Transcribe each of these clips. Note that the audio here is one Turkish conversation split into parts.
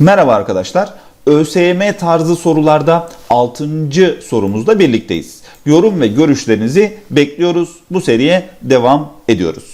Merhaba arkadaşlar. ÖSYM tarzı sorularda 6. sorumuzda birlikteyiz. Yorum ve görüşlerinizi bekliyoruz. Bu seriye devam ediyoruz.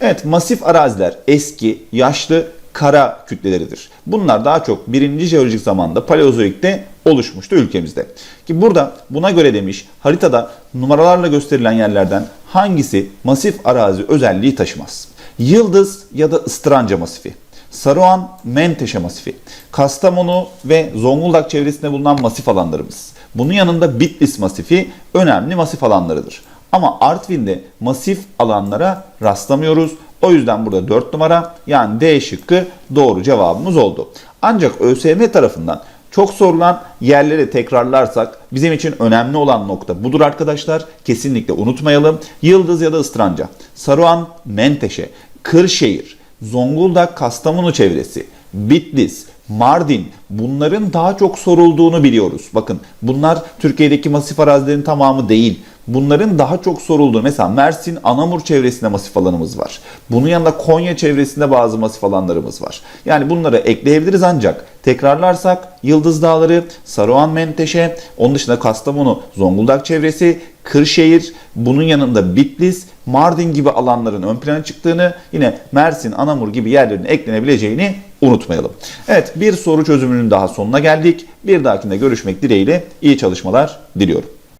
Evet masif araziler eski, yaşlı kara kütleleridir. Bunlar daha çok birinci jeolojik zamanda Paleozoik'te oluşmuştu ülkemizde. Ki burada buna göre demiş haritada numaralarla gösterilen yerlerden hangisi masif arazi özelliği taşımaz? Yıldız ya da ıstranca masifi. Saruhan Menteşe masifi, Kastamonu ve Zonguldak çevresinde bulunan masif alanlarımız. Bunun yanında Bitlis masifi önemli masif alanlarıdır. Ama Artvin'de masif alanlara rastlamıyoruz. O yüzden burada 4 numara yani D şıkkı doğru cevabımız oldu. Ancak ÖSYM tarafından çok sorulan yerleri tekrarlarsak bizim için önemli olan nokta budur arkadaşlar. Kesinlikle unutmayalım. Yıldız ya da ıstranca, Saruhan, Menteşe, Kırşehir, Zonguldak, Kastamonu çevresi, Bitlis, Mardin bunların daha çok sorulduğunu biliyoruz. Bakın bunlar Türkiye'deki masif arazilerin tamamı değil. Bunların daha çok sorulduğu mesela Mersin, Anamur çevresinde masif alanımız var. Bunun yanında Konya çevresinde bazı masif alanlarımız var. Yani bunları ekleyebiliriz ancak tekrarlarsak Yıldız Dağları, Saruhan Menteşe, onun dışında Kastamonu, Zonguldak çevresi, Kırşehir, bunun yanında Bitlis, Mardin gibi alanların ön plana çıktığını, yine Mersin, Anamur gibi yerlerin eklenebileceğini unutmayalım. Evet bir soru çözümünün daha sonuna geldik. Bir dahakinde görüşmek dileğiyle iyi çalışmalar diliyorum.